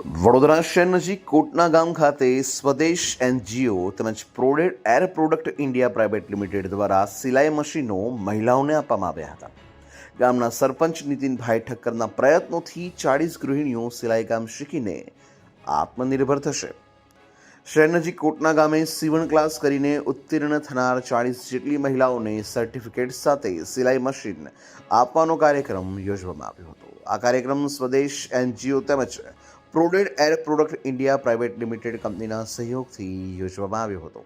વડોદરા શહેર નજીક કોટના ગામ ખાતે સ્વદેશ એનજીઓ તેમજ પ્રોડેડ air product India private limited દ્વારા સિલાઈ મશીનો મહિલાઓને આપવામાં આવ્યા હતા. ગામના સરપંચ નીતિનભાઈ ઠક્કરના પ્રયત્નોથી ચાળીસ ગૃહિણીઓ સિલાઈ કામ શીખીને આત્મનિર્ભર થશે. શહેર નજીક કોટના ગામે સીવણ ક્લાસ કરીને ઉત્તીર્ણ થનાર ચાળીસ જેટલી મહિલાઓને સર્ટિફિકેટ સાથે સિલાઈ મશીન આપવાનો કાર્યક્રમ યોજવામાં આવ્યો હતો. આ કાર્યક્રમ સ્વદેશ એનજીઓ તેમજ પ્રોડેડ air product India private limited કંપનીના સહયોગથી યોજવામાં આવ્યો હતો.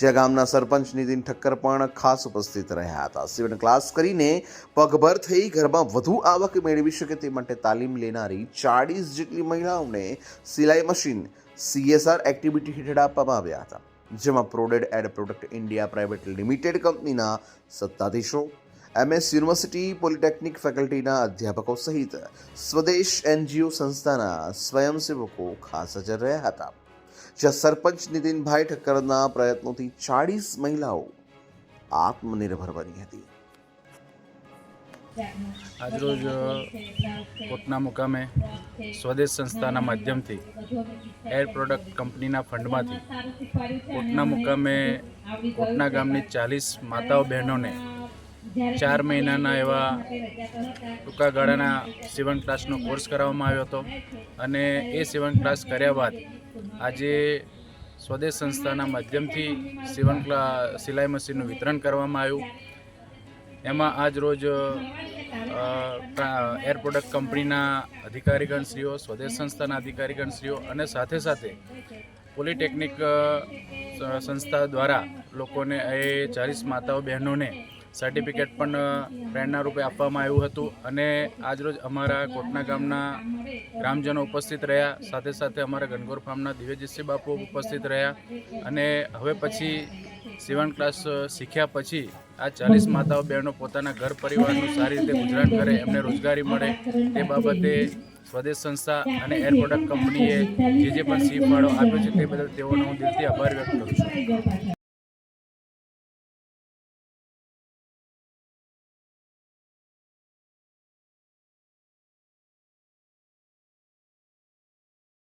જ્યાં ગામના સરપંચ નીતિન ઠક્કર પણ ખાસ ઉપસ્થિત રહ્યા હતા. સિવન ક્લાસ કરીને પગભર થઈ ઘરમાં વધુ આવક મેળવી શકે તે માટે તાલીમ લેનારી ચાળીસ જેટલી મહિલાઓને સિલાઈ મશીન, સીએસઆર એક્ટિવિટી હેઠળ આપવામાં આવ્યા હતા. જેમાં પ્રોડેડ એડ પ્રોડક્ટ ઇન્ડિયા પ્રાઇવેટ લિમિટેડ કંપનીના સત્તાધીશો એમએસ યુનિવર્સિટી પોલિટેકનિક ફેકલ્ટીના અધ્યાપકો સહિત સ્વદેશ એનજીઓ સંસ્થાના સ્વયંસેવકો ખાસ હાજર રહ્યા હતા. જ્યાં સરપંચ નીતિનભાઈ ઠક્કરના પ્રયત્નોથી ચાળીસ મહિલાઓ આત્મનિર્ભર બની હતી. આજરોજ કોટના મુકામે સ્વદેશ સંસ્થાના માધ્યમથી એર પ્રોડક્ટ કંપનીના ફંડમાંથી કોટના મુકામે કોટના ગામની ચાલીસ માતાઓ બહેનોને ચાર મહિનાના એવા ટૂંકા ગાળાના સીવણ ક્લાસનો કોર્સ કરાવવામાં આવ્યો હતો. અને એ સીવણ ક્લાસ કર્યા બાદ આજે સ્વદેશ સંસ્થાના માધ્યમથી સીવણ ક્લા સિલાઈ મશીનનું વિતરણ કરવામાં આવ્યું. એમાં આજ રોજ એર પ્રોડક્ટ કંપનીના અધિકારીગણશ્રીઓ સ્વદેશ સંસ્થાના અધિકારીગણશ્રીઓ અને સાથે સાથે પોલિટેકનિક સંસ્થા દ્વારા લોકોને એ ચાલીસ માતાઓ બહેનોને સર્ટિફિકેટ પણ પ્રેરણા રૂપે આપવામાં આવ્યું હતું અને આજરોજ અમારા કોટના ગામના ગ્રામજનો ઉપસ્થિત રહ્યા. સાથે સાથે અમારા ગણગોર ફાર્મના દિવ્યજીતસિંહ બાપુ ઉપસ્થિત રહ્યા અને હવે પછી સીવણ ક્લાસ શીખ્યા પછી આ ચાલીસ માતાઓ બહેનો પોતાના ઘર પરિવારનું સારી રીતે ગુજરાન કરે, એમને રોજગારી મળે તે બાબતે સ્વદેશ સંસ્થા અને એર પ્રોડક્ટ કંપનીએ જે જે પણ સી ફાળો આપ્યો છે તે બદલ તેઓનો હું દિલથી આભાર વ્યક્ત કરું છું.